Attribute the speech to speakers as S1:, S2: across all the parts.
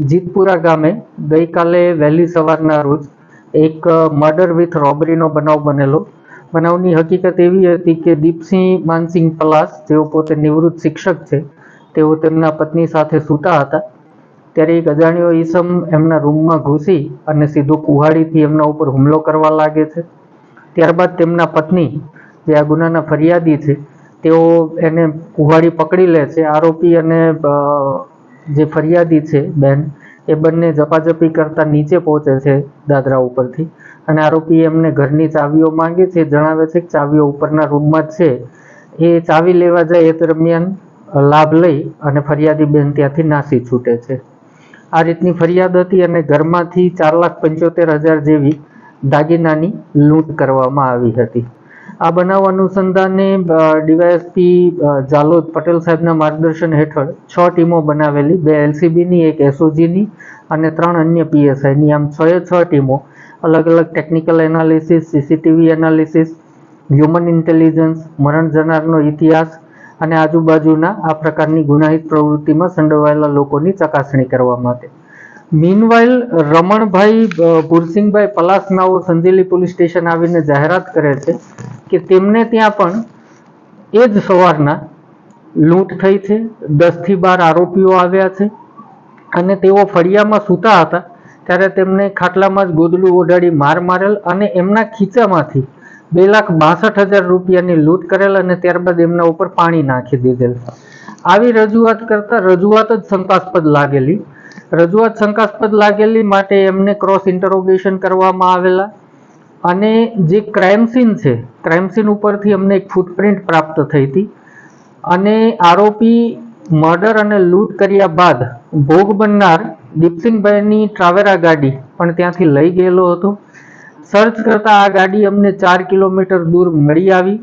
S1: જીતપુરા ગામે ગઈકાલે વહેલી સવારના રોજ એક મર્ડર વિથ રોબરીનો બનાવ બનેલો. બનાવની હકીકત એવી હતી કે દીપસિંહ માનસિંહ પલાસ, જેઓ પોતે નિવૃત્ત શિક્ષક છે, તેઓ તેમના પત્ની સાથે સૂતા હતા. ત્યારે એક અજાણ્યો ઈસમ એમના રૂમમાં ઘૂસી અને સીધો કુહાડીથી એમના ઉપર હુમલો કરવા લાગે છે. ત્યારબાદ તેમના પત્ની, જે આ ગુનાના ફરિયાદી છે, તેઓ એને કુહાડી પકડી લે છે. આરોપી અને જે ફરિયાદી છે, બેન, એ બંને ઝપાઝપી કરતા નીચે પહોંચે છે દાદરા ઉપરથી. અને આરોપી એમને ઘરની ચાવીઓ માંગે છે, જણાવે છે કે ચાવીઓ ઉપરના રૂમમાં છે. એ ચાવી લેવા જાય એ દરમિયાન લાભ લઈ અને ફરિયાદી બેન ત્યાંથી નાસી છૂટે છે. આ રીતની ફરિયાદ હતી અને ઘરમાંથી ચાર લાખ પંચોતેર હજાર જેવી દાગીનાની લૂંટ કરવામાં આવી હતી. આ બનાવ અનુસંધાને ડીવાયએસપી જાલોદ પટેલ સાહેબના માર્ગદર્શન હેઠળ છ ટીમો બનાવેલી, બે એલસીબીની, એક એસઓજીની અને ત્રણ અન્ય પીએસઆઈની. આમ છ છ ટીમો. અલગ અલગ technical analysis, CCTV analysis, human intelligence, મરણ જનારનો ઇતિહાસ અને આજુબાજુના આ પ્રકારની ગુનાહિત પ્રવૃત્તિમાં સંડોવાયેલા લોકોની ચકાસણી કરવા માટે. મીનવાઇલ રમણભાઈ અ, પલાસનાઓ સંજેલી પોલીસ સ્ટેશન આવીને જાહેરાત કરે છે કે તેમને ત્યાં પણ એ જ સવારના લૂંટ થઈ છે. દસથી બાર આરોપીઓ આવ્યા છે અને તેઓ ફળિયામાં સૂતા હતા ત્યારે તેમને ખાટલામાં જ ગોદડું ઓઢાડી માર મારેલ અને એમના ખીચામાંથી બે લાખ બાસઠ હજાર રૂપિયાની લૂંટ કરેલ અને ત્યારબાદ એમના ઉપર પાણી નાખી દીધેલ. આવી રજૂઆત કરતા રજૂઆત જ શંકાસ્પદ લાગેલી રજૂઆત શંકાસ્પદ લાગેલી માટે એમને ક્રોસ ઇન્ટરોગેશન કરવામાં આવેલા. અને જે ક્રાઇમ સીન છે ક્રાઇમ સીન ઉપરથી અમને એક ફૂટપ્રિન્ટ પ્રાપ્ત થઈ હતી. અને આરોપી મર્ડર અને લૂંટ કર્યા બાદ ભોગ બનનાર દીપસિંહભાઈની ટ્રાવેરા ગાડી પણ ત્યાંથી લઈ ગયેલો હતો. સર્ચ કરતાં આ ગાડી અમને ચાર કિલોમીટર દૂર મળી આવી.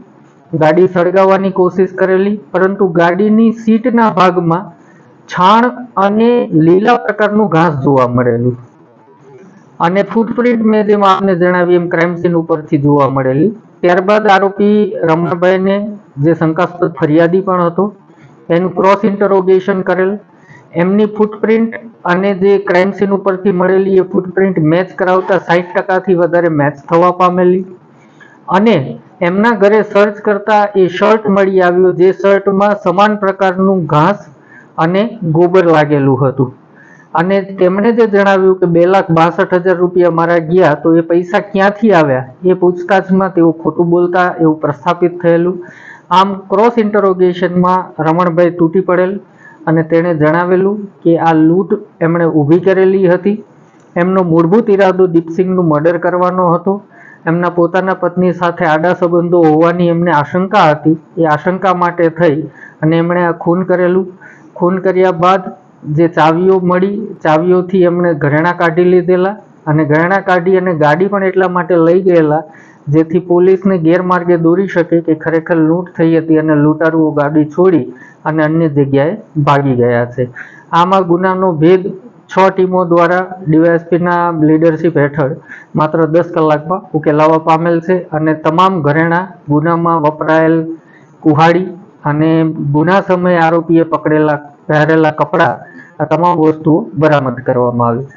S1: ગાડી સળગાવવાની કોશિશ કરેલી, પરંતુ ગાડીની સીટના ભાગમાં છાણ અને લીલા પ્રકારનું ઘાસ જોવા મળેલું. અને ફૂટપ્રિન્ટ મેં જેમ આપને જણાવી એમ ક્રાઇમ સીન ઉપરથી જોવા મળેલી. ત્યારબાદ આરોપી રમણભાઈને જે શંકાસ્પદ ફરિયાદી પણ હતો, એનું ક્રોસ ઇન્ટરોગેશન કરેલ. એમની ફૂટપ્રિન્ટ અને જે ક્રાઇમ સીન ઉપરથી મળેલી એ ફૂટપ્રિન્ટ મેચ કરાવતા સાઠ ટકાથી વધારે મેચ થવા પામેલી. અને એમના ઘરે સર્ચ કરતા એ શર્ટ મળી આવ્યો, જે શર્ટમાં સમાન પ્રકારનું ઘાસ અને ગોબર લાગેલું હતું. અને તેમણે જે જણાવ્યું કે બે લાખ બાસઠ હજાર રૂપિયા મારા ગયા, તો એ પૈસા ક્યાંથી આવ્યા? એ પૂછતાછમાં તેઓ ખોટું બોલતા એવું પ્રસ્થાપિત થયેલું. આમ ક્રોસ ઇન્ટરોગેશનમાં રમણભાઈ તૂટી પડેલ અને તેણે જણાવેલું કે આ લૂંટ એમણે ઊભી કરેલી હતી. એમનો મૂળભૂત ઈરાદો દીપસિંહનું મર્ડર કરવાનો હતો. એમના પોતાના પત્ની સાથે આડા સંબંધો હોવાની એમને આશંકા હતી. એ આશંકા માટે થઈ અને એમણે આ ખૂન કરેલું. ખૂન કર્યા બાદ જે ચાવીઓ મળી, ચાવીઓથી એમણે ઘરેણાં કાઢી લીધેલા અને ઘરેણાં કાઢી અને ગાડી પણ એટલા માટે લઈ ગયેલા, જેથી પોલીસને ગેરમાર્ગે દોરી શકે કે ખરેખર લૂંટ થઈ હતી અને લૂંટારુઓ ગાડી છોડી અને અન્ય જગ્યાએ ભાગી ગયા છે. આમાં ગુનાનો ભેદ છ ટીમો દ્વારા ડીવાયએસપીના લીડરશીપ હેઠળ માત્ર દસ કલાકમાં ઉકેલાવા પામેલ છે અને તમામ ઘરેણાં ગુનામાં વપરાયેલ કુહાડી અને ગુના સમયે આરોપીએ પકડેલા પહેરેલા કપડાં આ તમામ વસ્તુઓ બરામદ કરવામાં આવી.